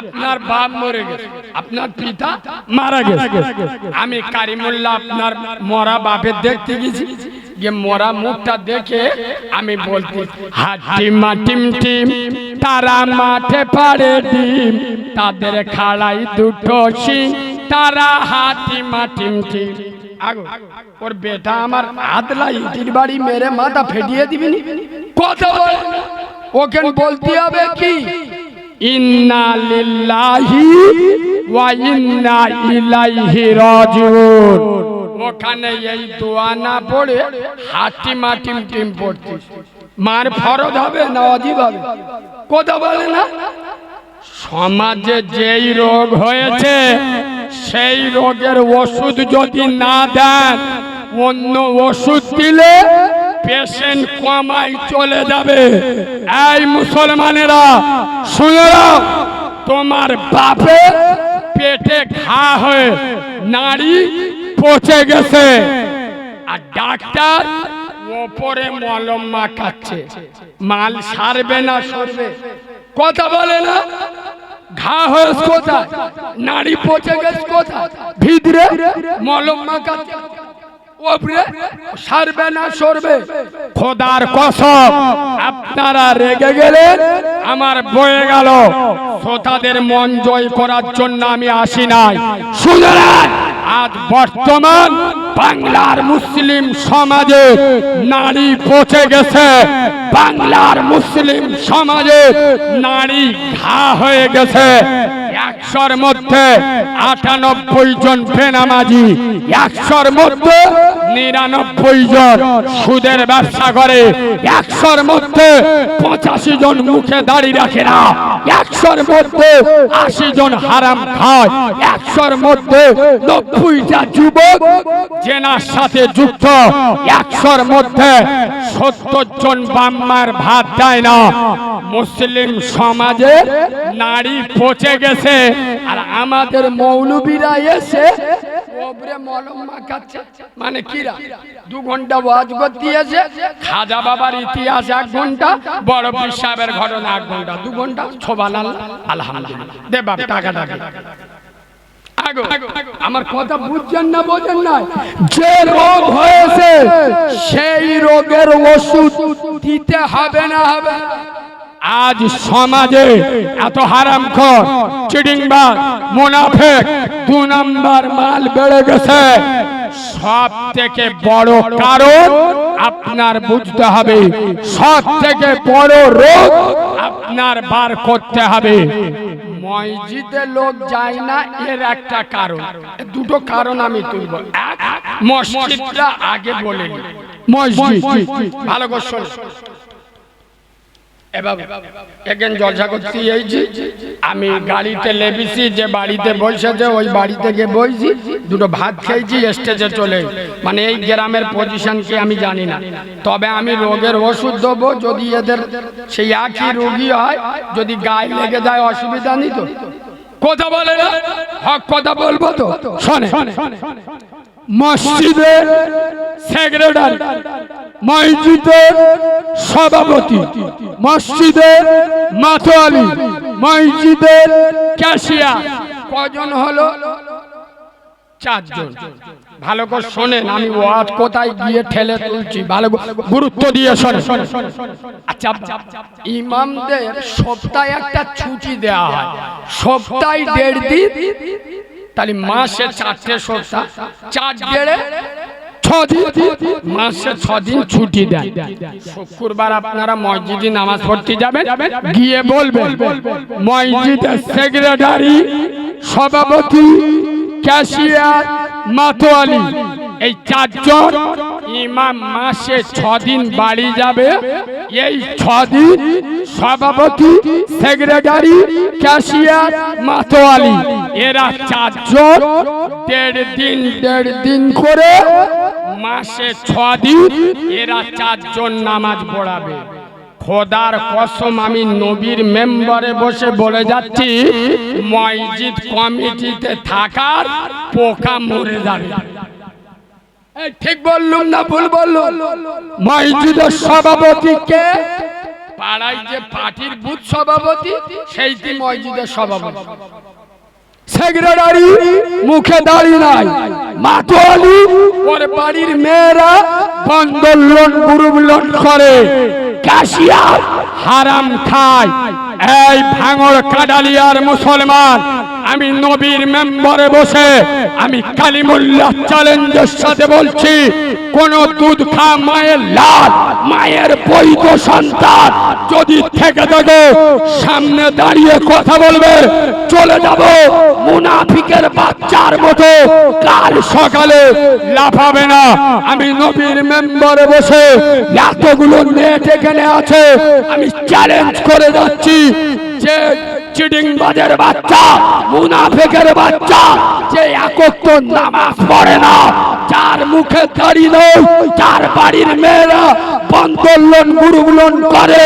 আপনার বাপ মরে গেছে। আপনার পিতা মারা গেছে। আমি কারিমুল্লাহ আপনার মরা বাপের দেখতে গেছি। যে মরা মুখটা দেখে আমি বলতে হাটি মাটিম টিম তারা মাঠে পাড়ে ডিম। তাদের খাড়াই দুটো শিং তারা হাতি মাটিম টিম আগো ওর বেটা আমার আদলা ইটির বাড়ি মেরে মাথা ফেটিয়ে দিবি কথা বল। ওকে বলতে হবে কি? ইন্না লিল্লাহি ওয়া ইন্না ইলাইহি রাজিউন। ওখানে এই দোয়া না পড়ে হাটি মাটিম টিম পড়ছিস মার ফরজ হবে না অজীব হবে? কথা বলে না? সমাজে যেই রোগ হয়েছে, সেই রোগের ওষুধ যদি না দেন, অন্য ওষুধ দিলে পেশেন্ট কমাই চলে যাবে। এই মুসলমানেরা, শুনে তোমার বাপে পেটে ঘা হয়ে নাড়ি পচে গেছে। আর ডাক্তার ওপরে মলম মাখাচ্ছে মাল সারবে না সরবে। কথা বলে না? ঘা হয়েছে কোথায়? নাড়ি পচে গেছে কোথায়? ভিতরে মলম মাখাচ্ছে সারবে না, সরবে। খোদার কসম, আপনারা রেগে গেলেন, আমার বয়ে গেল। শ্রোতাদের মন জয় করার জন্য আমি আসি নাই। সুতরাং আজ বর্তমান বাংলার মুসলিম সমাজে নারী পচে গেছে। বাংলার মুসলিম সমাজে নারী ঘা হয়ে গেছে। একশোর মধ্যে আটানব্বই জন বেনামাজি। একশোর মধ্যে নিরানব্বই জন সুদের ব্যবসা করে, একশোর মধ্যে পঁচাশি জন মুখে দাড়ি রাখে না, একশোর মধ্যে আশি জন হারাম খায়, একশোর মধ্যে নব্বইটা যুবক জেনার সাথে যুক্ত, একশোর মধ্যে সত্তর জন বাম্মার ভাত দেয় না। মুসলিম সমাজে নারী পচে গেছে, আর আমাদের মৌলবীরা এসে ওপরে মলম মাখাচ্ছে। মানে কিরা? দু ঘণ্টা ওয়াজ করতে এসে খাজা বাবার ইতিহাস এক ঘণ্টা, বড় পীর সাহেবের ঘটনা এক ঘণ্টা, দু ঘণ্টা। ছোবান আলহামদুলিল্লাহ। দে বাপ, টাকা টাকা আমার কথা বুঝছেন না, বোঝেন না যে রোগ হয়েছে, সেই রোগের ওষুধ দিতে হবে না, হবে? আজ সমাজে এত হারাম খর চিডিংবাজ মুনাফেক, দু নাম্বার মাল বেড়ে গেছে। সব থেকে বড় কারণ আপনার বুঝতে হবে, সব থেকে বড় রোগ আপনার বার করতে হবে। মসজিদে লোক যায় না, এর একটা কারণ। দুটো কারণ আমি তুলব। এক, মসজিদটা আগে বলে। মসজিদ, ভালো করে এবার জলসা করতে এইছি আমি গাড়িতে লেবিছি, যে বাড়িতে বসেছে, ওই বাড়ি থেকে বইছি, দুটো ভাত খেয়েছি, স্টেজে চলে মানে এই গ্রামের পজিশন কি আমি জানি না। তবে আমি রোগের ওষুধ দেবো, যদি এদের সেই একই রোগী হয়, যদি গায়ে লেগে যায়, অসুবিধা নেই তো। কথা বলে না? হক কথা বলব তো? শোনে। মসজিদের সেক্রেটারি। মসজিদের সভাপতি, মসজিদের মাথোয়ালি মসজিদের ক্যাশিয়ার। কজন হলো? চারজন। ভালো করে শোনেন, আমি ওয়াজ কোথায় গিয়ে ঠেলে তুলছি। ভালো গুরুত্ব দিয়ে শোনে আচ্ছা ইমামদের সপ্তাহে একটা ছুটি দেওয়া হয়। সপ্তাহে দেড় দিন, তাহলে মাসে চারটে সপ্তাহ। চার দেড়ে ছদিন? মাসে ছদিন ছুটি দেয়। শুক্রবার আপনারা মসজিদে নামাজ পড়তে যাবেন, গিয়ে বলবেন, মসজিদের সেক্রেটারি, সভাপতি, ক্যাশিয়ার মাতোয়ালি, এই চারজন ইমাম মাসে ছদিন বাড়ি যাবে। এই ছদিন সভাপতি, সেক্রেটারি, ক্যাশিয়ার মাতোয়ালি, এরা চারজন, দেড় দিন দেড় দিন করে মাসে ছ দিন এরা চারজন নামাজ পড়াবে। খোদার কসম, আমি নবীর মেম্বারে বসে বলে যাচ্ছি, মসজিদ কমিটিতে থাকার পোকা মরে যাবে। ঠিক বললুম না ভুল বললুম? মসজিদের সভাপতি কে? পাড়ায় যে পার্টির বুথ সভাপতি, সেইটি মসজিদের সভাপতি। সেক্রেটারি মুখে দাঁড়িয়ে নাই। মাতোয়ালি, ওর বাড়ির মেয়েরা বন্দর লোন, গ্রুপ করে। ক্যাশিয়ার হারাম খায়। এই ভাঙর কাডালিয়ার মুসলমান আমি নবীর মেম্বারে বসে আমি কালিমুল্লাহ চ্যালেঞ্জের সাথে বলছি, কোন দুধ খা মায়ের লাল, মায়ের বৈধ সন্তান যদি থেকে থাকে সামনে দাঁড়িয়ে কথা বলবে, চলে যাব মুনাফিকের বাচ্চার মতো, কাল সকালে লাফাবে না। আমি নবীর মেম্বারে বসে এতগুলো নেট এখানে আছে, আমি চ্যালেঞ্জ করে যাচ্ছি যে চিডিং বাজের বাচ্চা, মুনাফেকের বাচ্চা, যে একত্র নামাজ পড়ে না, যার মুখে দাড়ি নেই, যার বাড়ির মেয়েরা বন্দর লোন গুরু করে,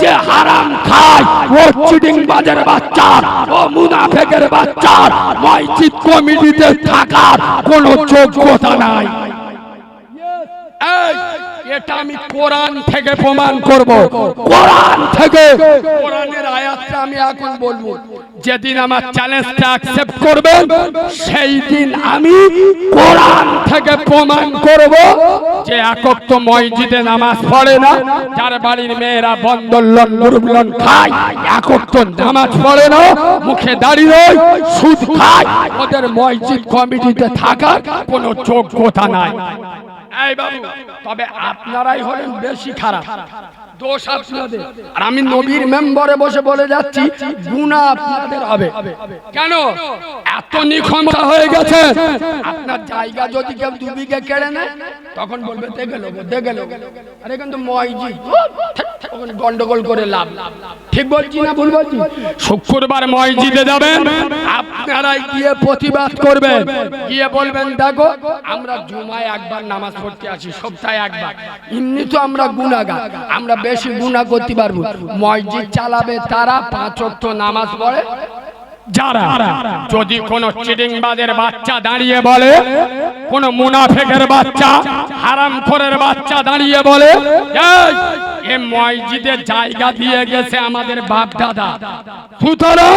যে হারাম খায় ও চিডিং বাজের বাচ্চা ও মুনাফেকের বাচ্চা, মসজিদ কমিটিতে থাকার কোনো যোগ্যতা নাই। এটা আমি কোরআন থেকে প্রমাণ করব। কোরআন থেকে। কোরআনের আয়াতটা আমি এখন বলব। যেদিন আমার চ্যালেঞ্জটা অ্যাকসেপ্ট করবেন সেই দিন আমি কোরআন থেকে প্রমাণ করব যে একক তো মসজিদে নামাজ পড়ে না, যার বাড়ির মেয়েরা বন্দর লন মুরুব লন খায়। একক তো নামাজ পড়ে না, মুখে দাঁড়িয়ে সুদ খায়। ওদের মসজিদ কমিটিতে থাকার কোনো যোগ্যতা নাই। তবে আপনারাই হলেন বেশি খারাপ। দোষ আপনাদের। আর আমি নবীর মেম্বারে বসে বলে যাচ্ছি গুণা আপনাদের হবে। কেন? এত নিক্ষমতা হয়ে গেছে। আপনার জায়গা যদি কেউ দু বিঘে কেড়ে নেয় তখন বলবে দেখে লোক দেখে লোক আরে কিন্তু ওখানে গন্ডগোল করে লাভ। ঠিক বলছি না ভুল বলছি? শুক্রবার মসজিদে যাবেন আপনারাই গিয়ে প্রতিবাদ করবেন। গিয়ে বলবেন দেখো আমরা জুমায় একবার নামাজ পড়তে আসি সপ্তাহে একবার। এমনি তো আমরা গুণাগার আমরা বেশি গুণা করতে পারব। মসজিদ চালাবে তারা পাঁচ অর্থ নামাজ পড়ে। যারা যদি কোন চিডিংবাজের বাচ্চা দাঁড়িয়ে বলে কোন মুনাফেকের বাচ্চা হারামখোরের বাচ্চা দাঁড়িয়ে বলে "এই, এ মসজিদে জায়গা দিয়ে গেছে আমাদের বাপ দাদা। সুতরাং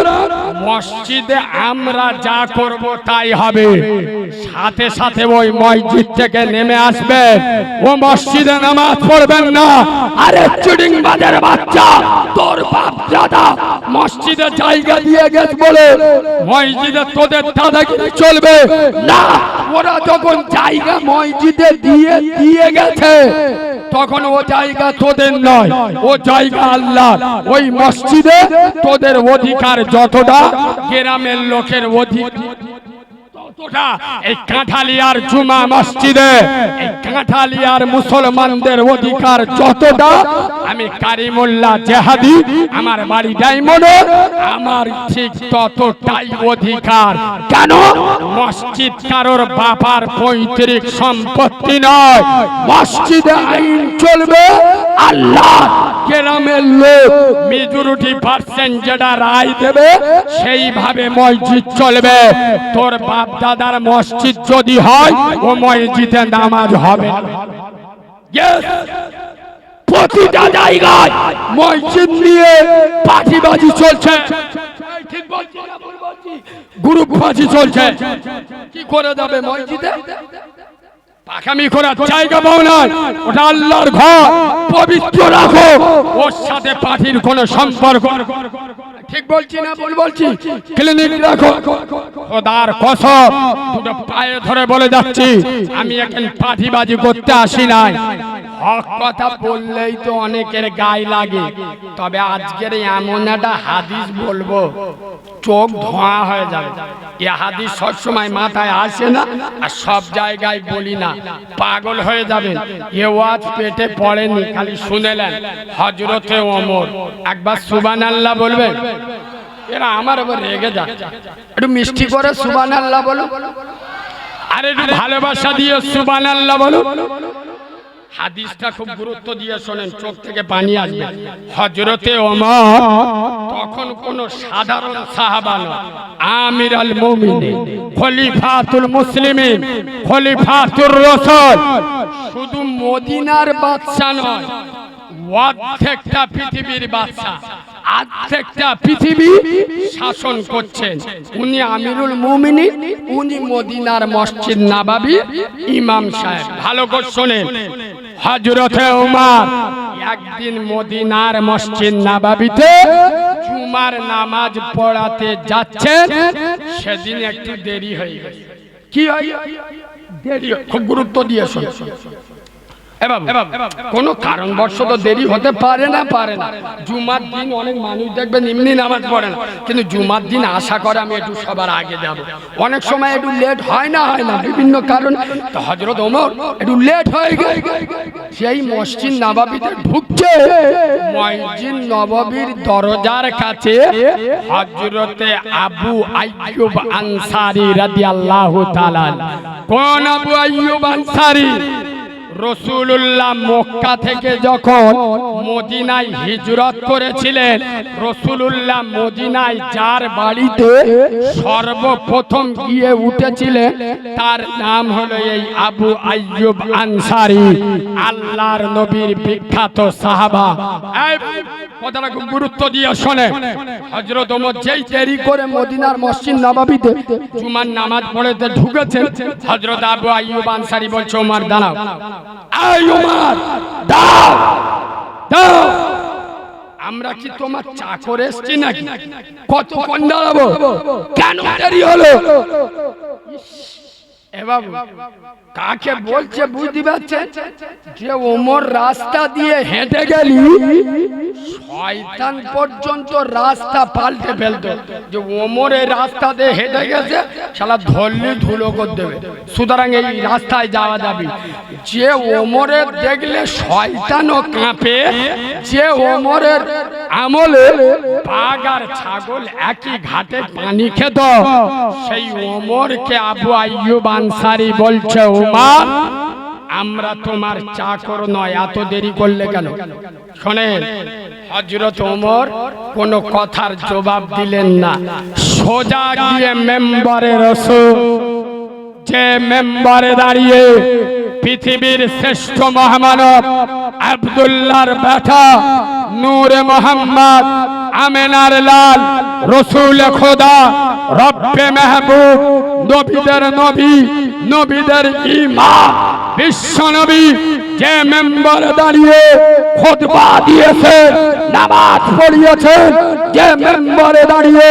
মসজিদে আমরা যা করব তাই হবে। সাথে সাথে ওই মসজিদ থেকে নেমে আসবে। ও মসজিদে নামাজ পড়বেন না। আরে চিডিংবাজের বাচ্চা তোর বাপ দাদা মসজিদে জায়গা দিয়ে গেছে বলে মসজিদে তোদের দাদাগিরি চলবে? না ওরা যখন জায়গা মসজিদে দিয়ে দিয়ে গেছে তখন ও জায়গা তোদের নয়। ও জায়গা আল্লাহ ওই মসজিদে তোদের অধিকার যতটা, গ্রামের লোকের অধিকার। ততটা এই কাঁঠালিয়ার জুমা মসজিদে এই কাঁঠালিয়ার মুসলমানদের অধিকার যতটা আমি কারিমুল্লাহ জেহাদি আমার বাড়ি ডাইমন্ড আমার ঠিক ততটাই অধিকার। কেন? মসজিদ কারোর বাবার পৈতৃক সম্পত্তি নয়। মসজিদে আইন চলবে আল্লাহ গ্রামের লোক মেজরিটি পার্সেন্ট যেটা রায় দেবে সেইভাবে মসজিদ চলবে। তোর বাপ দাদার মসজিদ যদি হয়, ও মসজিদে নামাজ হবে প্রতিটা জায়গায় মসজিদ নিয়ে পাখিবাজি চলছে। বলছি? গ্রুপবাজি চলছে। কি করে যাবে মসজিদে? পাখামি জায়গা পাও না। ওটা আল্লাহর ঘর। পবিত্র রাখো। ওর সাথে পাঠির কোনো সম্পর্ক। ঠিক বলছি না ভুল বলছি? ক্লিনিক রাখো। খোদার কসম দুটো পায়ে ধরে বলে যাচ্ছি আমি এখন পাঠিবাজি করতে আসি নাই। হক কথা বললেই তো অনেকের গায়ে লাগে। তবে আজকের এমন একটা হাদিস বলব, চোখ ধোঁয়া হয়ে যাবে। এ হাদিস সবসময় মাথায় আসে না, আর সব জায়গায় বলি না। পাগল হয়ে যাবে। এ ওয়াজ পেটে পড়েনি, খালি শুনেলেন হজরতে ওমর। একবার সুবান আল্লাহ বলবেন? এরা আমার আবার রেগে যাচ্ছে একটু মিষ্টি করে সুবান আল্লাহ বলো। আর একটু ভালোবাসা দিয়ে সুবান আল্লাহ বলো। হাদিসটা খুব গুরুত্ব দিয়ে শোনেন চোখ থেকে পানি আসবে। হজরতে ওমর তখন কোন সাধারণ সাহাবা নয় আমির আল মুমিনিন খলিফাতুল মুসলিমিন খলিফাতুর রাসূল। শুধু মদিনার বাদশা নয় অর্ধেকটা পৃথিবীর বাদশা অর্ধেকটা পৃথিবী শাসন করছেন। উনি আমিরুল মুমিনিন উনি মদিনার মসজিদ নাবাবি ইমাম সাহেব। ভালো করে শোনেন। হজরতে উমার। একদিন মদিনার মসজিদ নাবাবিতে জুমার নামাজ পড়াতে যাচ্ছেন। সেদিন একটু দেরি হয়ে গেছে। কি হয়? দেরি খুব গুরুত্ব দিয়ে শোনো এবার কোনো কারণবশত দেরি হতে পারে না পারে না। জুমার দিন অনেক মানুষ দেখবেন এমনি নামাজ পড়ে না। কিন্তু জুমার দিন আশা করে আমি একটু সবার আগে যাব। অনেক সময় একটু লেট হয় না হয় না, বিভিন্ন কারণ। হজরত ওমর একটু লেট হয়ে গেছে সেই মসজিদ নবাবিতে ঢুকছে। মসজিদ নবাবির দরজার কাছে হজরতে আবু আইয়ুব আনসারি রাদিয়াল্লাহু তাআলা কোন আবু আইয়ুব আনসারি? রসুল্লাহ মক্কা থেকে যখন মদিনায় হিজরত করেছিলেন রসুল্লাহ মদিনায় যার বাড়িতে সর্বপ্রথম গিয়ে উঠেছিলেন, তার নাম হলো এই আবু আইয়ুব আনসারি, আল্লাহর নবীর বিখ্যাত সাহাবা। কথাটা খুব গুরুত্ব দিয়ে শোনে হজরত যেই দেরি করে মদিনার মসজিদ নবাবিতে জুমার নামাজ পড়েতে ঢুকেছেন হজরত আবু আইয়ুব আনসারি বলছে, ওমর, দাঁড়াও। এই ওমর দাও দাও। আমরা কি তোমার চাকর এসছি নাকি? কতক্ষণ দাঁড়াবো কেন দেরি হলো? বাবু কাকে বলছে বুঝতে পারছেন? যে ওমর রাস্তা দিয়ে হেঁটে গেলি শয়তান পর্যন্ত রাস্তা পাল্টে ফেলতো। যে ওমর এই রাস্তা দিয়ে হেঁটে গেছে শালা ধরলি ধুলো করে দেবে। সুতরাং এই রাস্তায় যাওয়া যাবে। যে ওমরের দেখলে শয়তানও কাঁপে যে ওমরের আমলে বাঘ আর ছাগল একই ঘাটে পানি খেত সেই ওমরকে আবু আইয়ুব আনসারি বলছে উমার আমরা তোমার চাকর নয়, এত দেরি করলে কেন? শোনেন হজরত ওমর কোন কথার জবাব দিলেন না। সোজা গিয়ে মেম্বারে রসুল যে মেম্বারে দাঁড়িয়ে পৃথিবীর শ্রেষ্ঠ মহামানব আব্দুল্লাহর বেটা নূরে মোহাম্মদ আমেনার লাল, রসুল খোদা, রব্বে মেহবুব, নবীদের নবী, নবীদের ইমাম। বিশ্ব নবী যে মেম্বারে দাঁড়িয়ে খোদবা দিয়েছেন নামাজ পড়িয়েছেন যে মেম্বারে দাঁড়িয়ে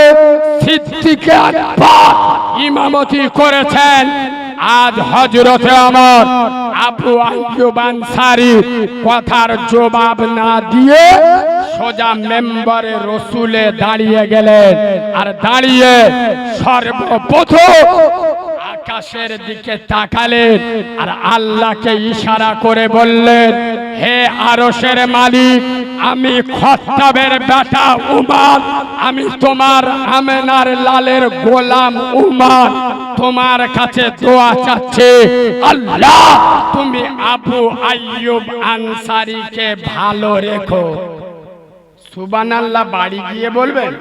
আকবর ইমামতি করেছেন, আজ হজরতে আমার আবু আইয়ুব আনসারি কথার জবাব না দিয়ে সোজা মেম্বারে রসুলে দাঁড়িয়ে গেলেন। আর দাঁড়িয়ে সর্বপ্রথম আকাশের দিকে তাকালেন আর আল্লাহকে ইশারা করে বললেন, হে আরসের মালিক, আমি খত্তাবের বেটা উমার আমি তোমার আমেনার লালের গোলাম উমার তোমার কাছে দোয়া চাচ্ছে। আল্লাহ, তুমি আবু আইয়ুব আনসারিকে ভালো রেখো। সুবান আল্লাহ বাড়ি গিয়ে বলবেন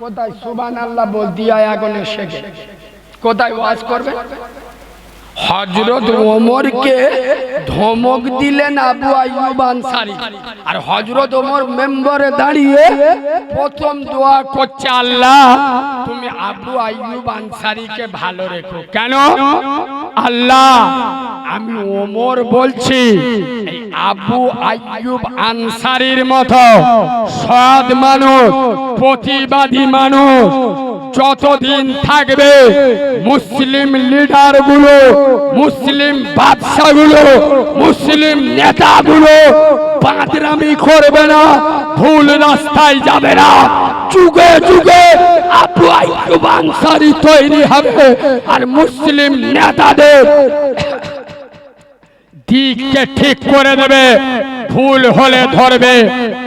কোথায় সুবান আল্লাহ বলতে হয় এখন শেখে কোথায় ওয়াজ করবে? হজরত ওমরকে ধমক দিলেন আবু আইয়ুব আনসারি। আর হজরত ওমর মেম্বারে দাঁড়িয়ে প্রথম দোয়া করছে, আল্লাহ, তুমি আবু আইয়ুব আনসারিকে ভালো রেখো। কেন? আল্লাহ, আমি ওমর বলছি আবু আইয়ুব আনসারির মতো সৎ মানুষ, প্রতিবাদী মানুষ, যতদিন থাকবে মুসলিম লিডারগুলো মুসলিম বাদশা গুলো মুসলিম নেতা গুলো বাদরামি করবে না, ভুল রাস্তায় যাবে না। যুগে যুগে আবু আইয়ুব আনসারি তৈরি হবে আর মুসলিম নেতাদের দিককে ঠিক করে দেবে, ভুল হলে ধরবে।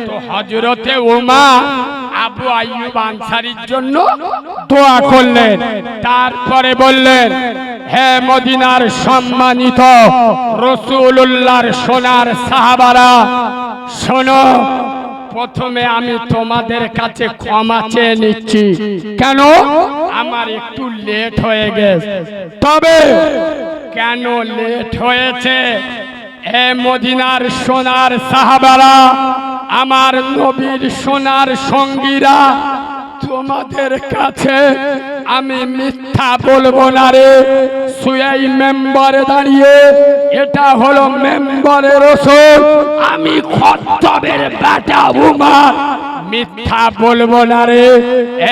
তো হজরতে উমা আবু আইয়ুব আনসারির জন্য দোয়া করলেন। তারপরে বললেন, হে মদিনার সম্মানিত রসুল্লাহর সোনার সাহাবারা, শোনো, প্রথমে আমি তোমাদের কাছে ক্ষমা চেয়ে নিচ্ছি। কেন? আমার একটু লেট হয়ে গেছে। তবে কেন লেট হয়েছে? এ মদিনার সোনার সাহাবারা, আমার নবীর সোনার সঙ্গীরা, তোমাদের কাছে আমি মিথ্যা বলব না রে। সুয়াই মেম্বারে দাঁড়িয়ে, এটা হলো মেম্বারের ওষুধ আমি খত্তবের বেটা উমার মিথ্যা বলব না রে।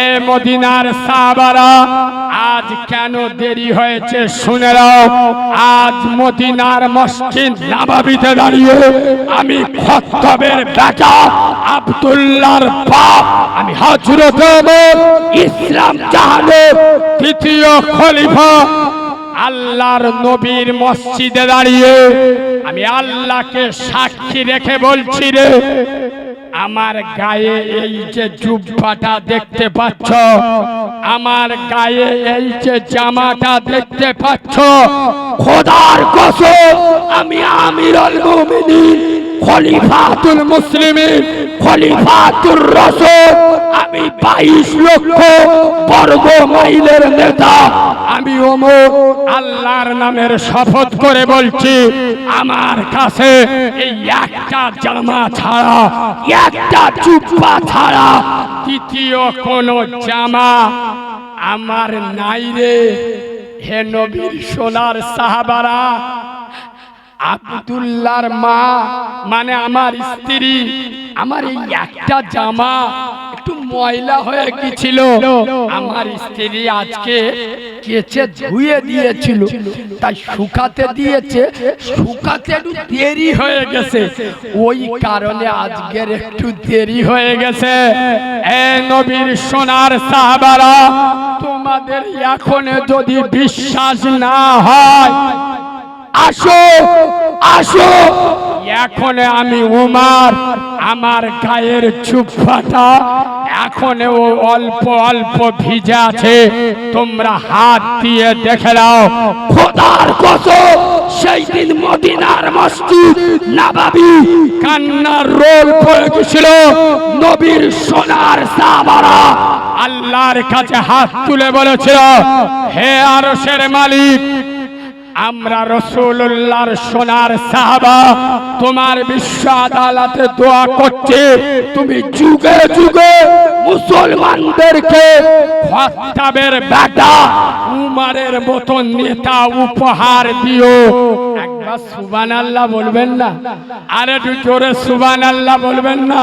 এ মদিনার সাহাবারা, আজ কেন দেরি হয়েছে শুনে নাও। আজ মদিনার মসজিদ নাবাবিতে দাঁড়িয়ে আমি খত্তবের বেটা আব্দুল্লাহর বাপ, আমি ওমর ইসলাম জাহানের তৃতীয় খলিফা। আল্লাহর নবীর মসজিদে দাঁড়িয়ে আমি আল্লাহকে সাক্ষী রেখে বলছি রে আমার গায়ে এই যে জুব্বাটা দেখতে পাচ্ছ, আমার গায়ে এই যে জামাটা দেখতে পাচ্ছ, খোদার কসম, আমি আমিরুল মুমিনিন, খলিফাতুল মুসলিমিন, খলিফাতুর রাসূল, আমি 22 লক্ষ বর্গ মাইলের নেতা। আমি ওমর আল্লাহর নামের শপথ করে বলছি, আমার কাছে এই একটা জামা ছাড়া, একটা চুপ্পা ছাড়া তৃতীয় কোন জামা আমার নাই রে। হে নবীর সোনার সাহাবারা, আব্দুল্লাহর মা মানে আমার স্ত্রী, আমার এই একটা জামা একটু ময়লা হয়ে গেছিল আমার স্ত্রী আজকে কেচে ধুয়ে দিয়েছিল। তাই শুকাতে দিয়েছে। শুকাতে একটু দেরি হয়ে গেছে। ওই কারণে আজকের একটু দেরি হয়ে গেছে। নবীর সোনার সাহাবারা, তোমাদের এখন যদি বিশ্বাস না হয়, আসো আসো। এখন আমি উমার, আমার গায়ের চুপাটা এখন ও অল্প অল্প ভিজে আছে। তোমরা হাত দিয়ে দেখে নাও। খোদার কসম সেই দিন মদিনার মসজিদ নাবাবি কান্নার রোল পড়ে গেছিল নবীর সোনার সাবারা আল্লাহর কাছে হাত তুলে বলেছিল, হে আরশের মালিক আমরা রসুল্লাহর সোনার সাহাবা, তোমার বিশ্ব আদালতে দোয়া করছে, তুমি যুগে যুগে মুসলমানদেরকে খত্তাবের বেটা, উমারের মতন নেতা উপহার দিও। একবার সুবান আল্লাহ বলবেন না? আরে একটু জোরে সুবান আল্লাহ বলবেন না?